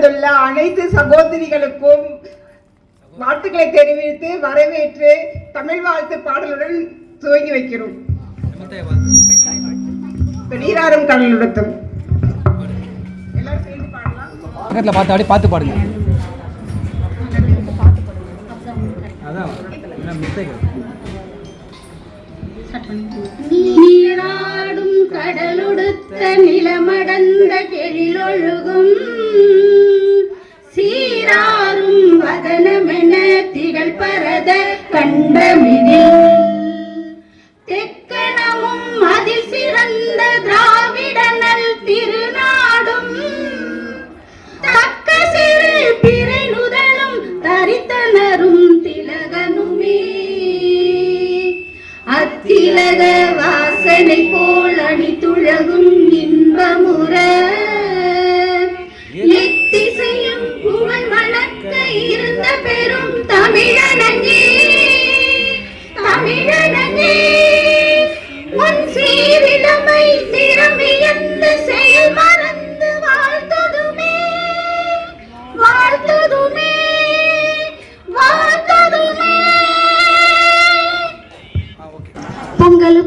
தந்துள்ள அனைத்து சகோதரிகளுக்கும் வாழ்த்துக்களை தெரிவித்து வரவேற்று தமிழ் வாழ்த்து பாடலுடன் துவங்கி வைக்கிறோம். நீராறும் கடலுடத்தும் எல்லாரும் சேர்ந்து பாடலாம். பக்கத்தில் பார்த்து அப்படியே பார்த்து பாடுங்க. அதான். மிஸ்டேக் நீராடும் கடலுடுத்த நிலமடந்த கெழிலொழுகும். சீராரும் வதனமென திகழ் பரத கண்டமிதில்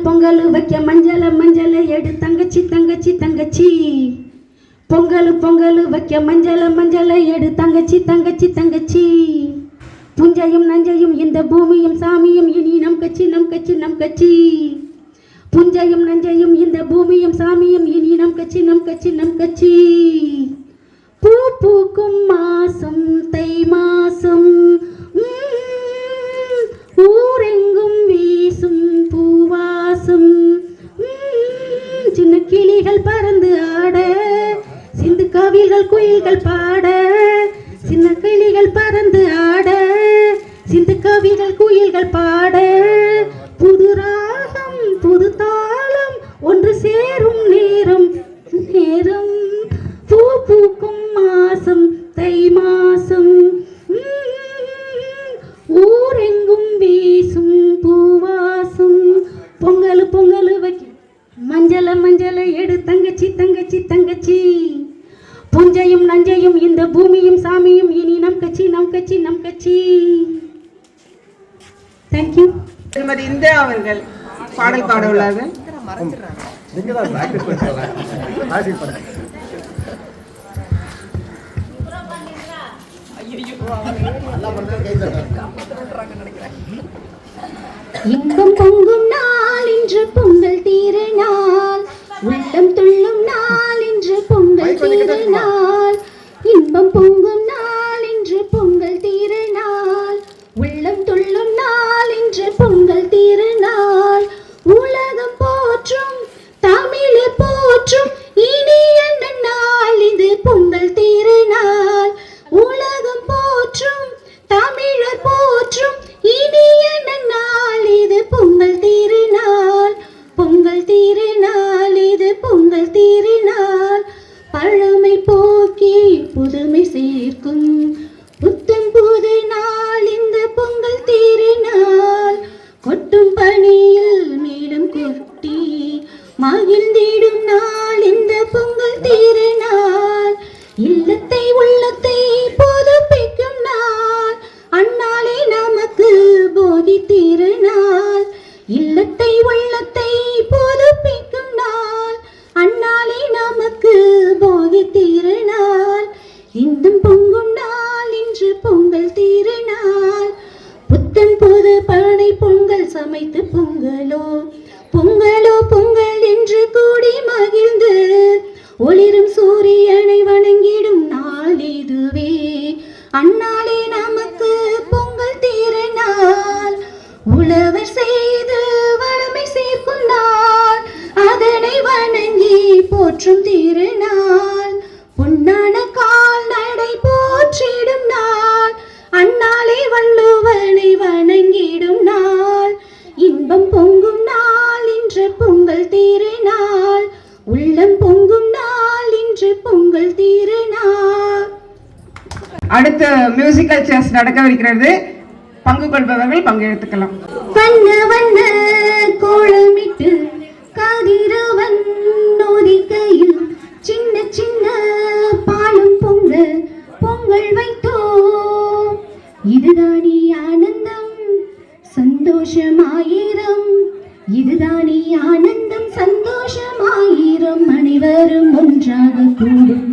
பொங்கல் வைக்க மஞ்சள மஞ்சள எடு. தங்கச்சி தங்கச்சி தங்கச்சி. பொங்கல் பொங்கல் வைக்க மஞ்சள மஞ்சள எடு. தங்கச்சி தங்கச்சி தங்கச்சி. புஞ்சையும் நஞ்சையும் இந்த பூமியும் சாமியும் இனி நம் கட்சி நம் கட்சி நம் கட்சி. புஞ்சையும் நஞ்சையும் இந்த பூமியும் சாமியும் இனி நம் கட்சி நம் கட்சி நம் கட்சி. பூ பூக்கும் மாசம் தை மாசம். பூவாசம் சின்ன கிளிகள் பறந்து ஆட சிந்து கவில்கள் குயில்கள் பாட சின்ன கிளிகள் பறந்து ஆட சிந்து கவிகள் குயில்கள் பாட. கட்சி தேங்க்யூ திருமதி இந்திரா அவர்கள் பாடல் பாட உள்ளார்கள். இன்பம் பொங்கும் நாள் இன்று பொங்கல் திருநாள். உள்ளம் துள்ளும் நாள் இன்று பொங்கல் திருநாள். இன்பம் பொங்கும் நாள் இன்று பொங்கல் நாள் இன்று பொங்கல் திருநாள். உலகம் போற்றும் திருநாள் இல்லத்த போற்றும் திருநாள் பொன்னான கால்நடை போற்றிடும் நாள். அந்நாளே வள்ளுவனை வணங்கிடும் நாள். இன்பம் பொங்கும் நாள் இன்று பொங்கல் திருநாள் உள்ளம் பொங்கும் நாள் இன்று பொங்கல் திருநாள் அடுத்த மியூசிக்கல் சேர்ஸ் நடக்கவிருக்கிறது. பங்கு கொள்பவர்கள் பங்கெடுத்துக்கலாம். வண்ண வண்ண கோலமிட்டு கதிரவன் சந்தோஷமாயிரம். இதுதானே ஆனந்தம் சந்தோஷமாயிரம். அனைவரும் ஒன்றாக கூடும்.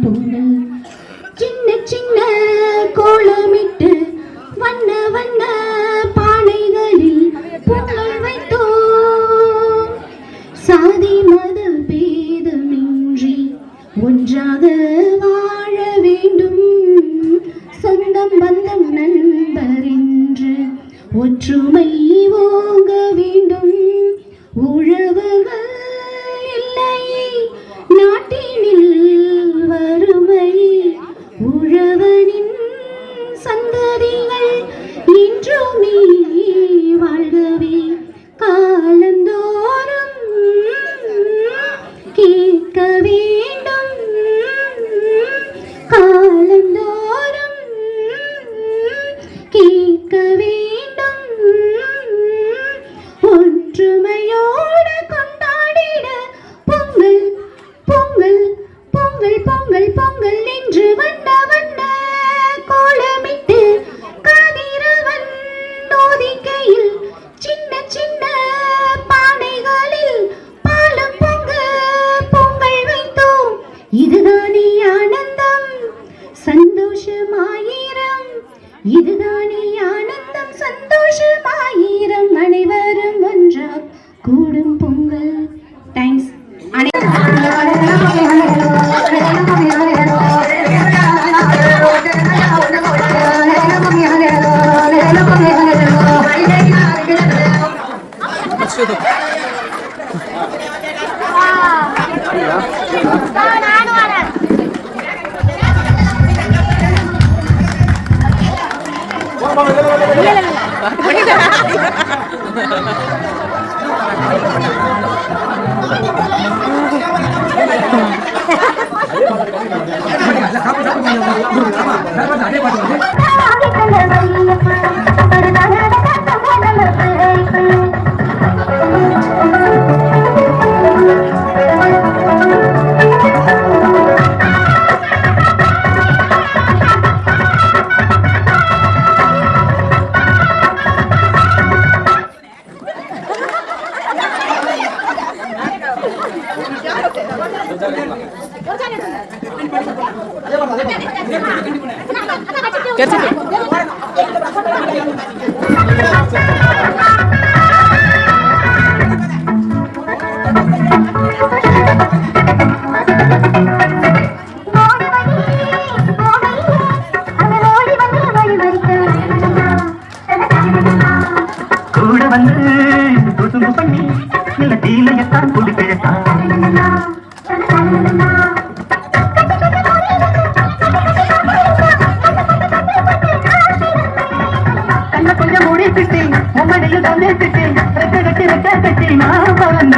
அதே பாட்டு அதே பாட்டு నా బాణ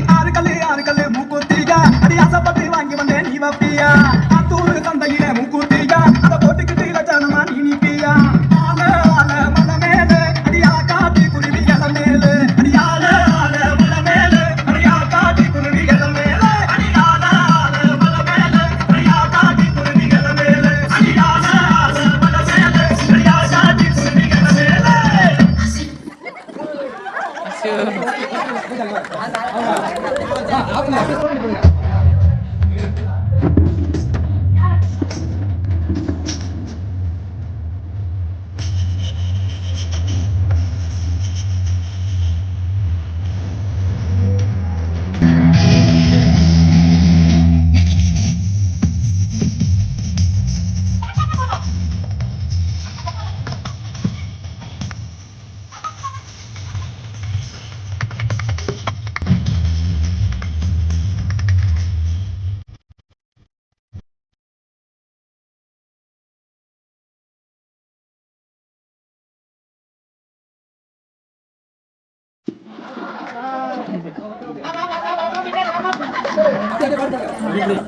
Anda, anda.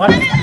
Thank you.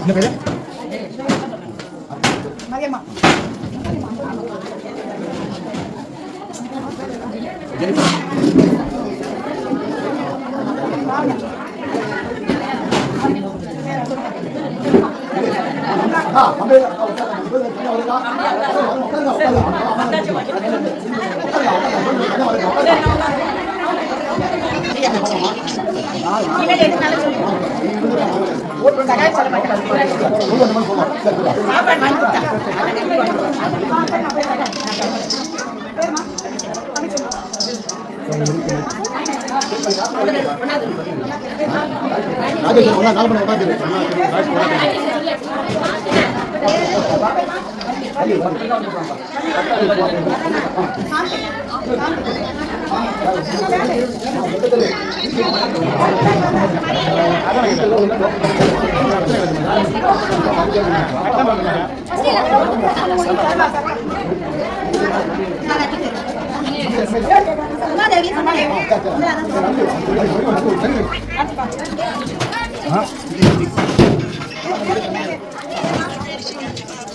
என்ன பேர்? நாலு பண்ண உட்காந்து ஆ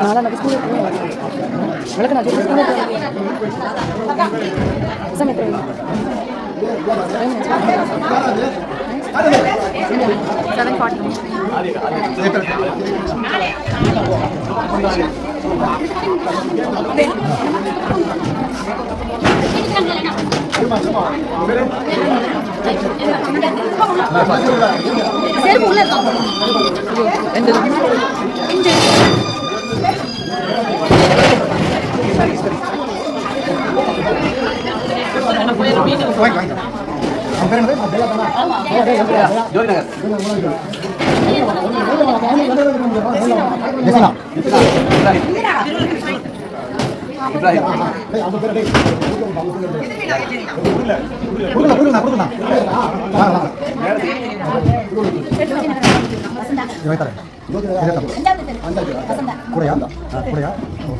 നാളെ നമുക്ക് സ്കൂളിൽ പോകണം നമ്മളൊക്കെ നദിയുടെ സ്കൂളിൽ പോകണം സമയത്ത് സെവൻ ഫോർട്ടി ചെറുപ്പുള്ള ஜோதி நகர் இப்ராஹிம் இப்ராஹிம்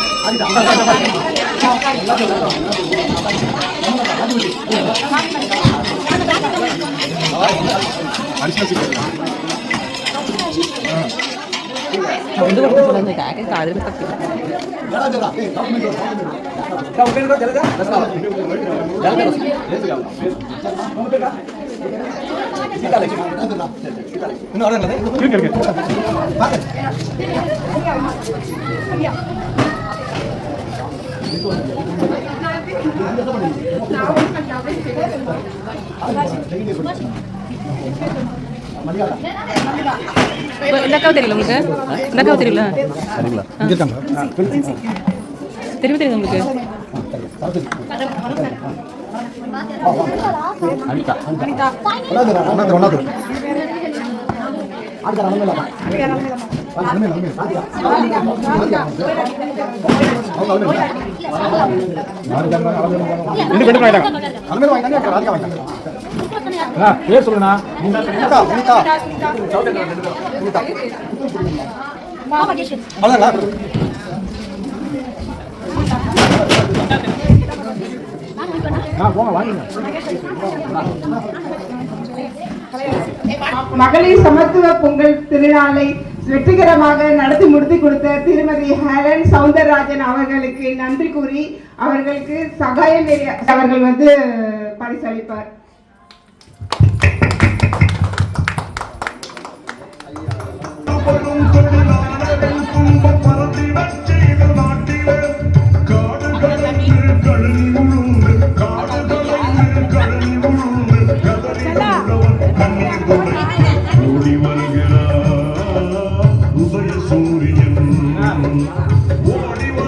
இருக்கு இருக்கு இந்தக்காவை தெரியல உங்களுக்கு? இந்தக்காவை தெரியல சரிங்களா. தெரியும் தெரியுது உங்களுக்கு? அனிதா வாங்கிட்டாங்க. அண்ணா, பேர் சொல்லுண்ணா. போங்க வாங்கிங்க மகளிர் சமத்துவ பொங்கல் திருநாளை வெற்றிகரமாக நடத்தி முடித்து கொடுத்த திருமதி ஹேரன் சவுந்தரராஜன் அவர்களுக்கு நன்றி கூறி அவர்களுக்கு சகாயம் அவர்கள் வந்து பரிசளிப்பார்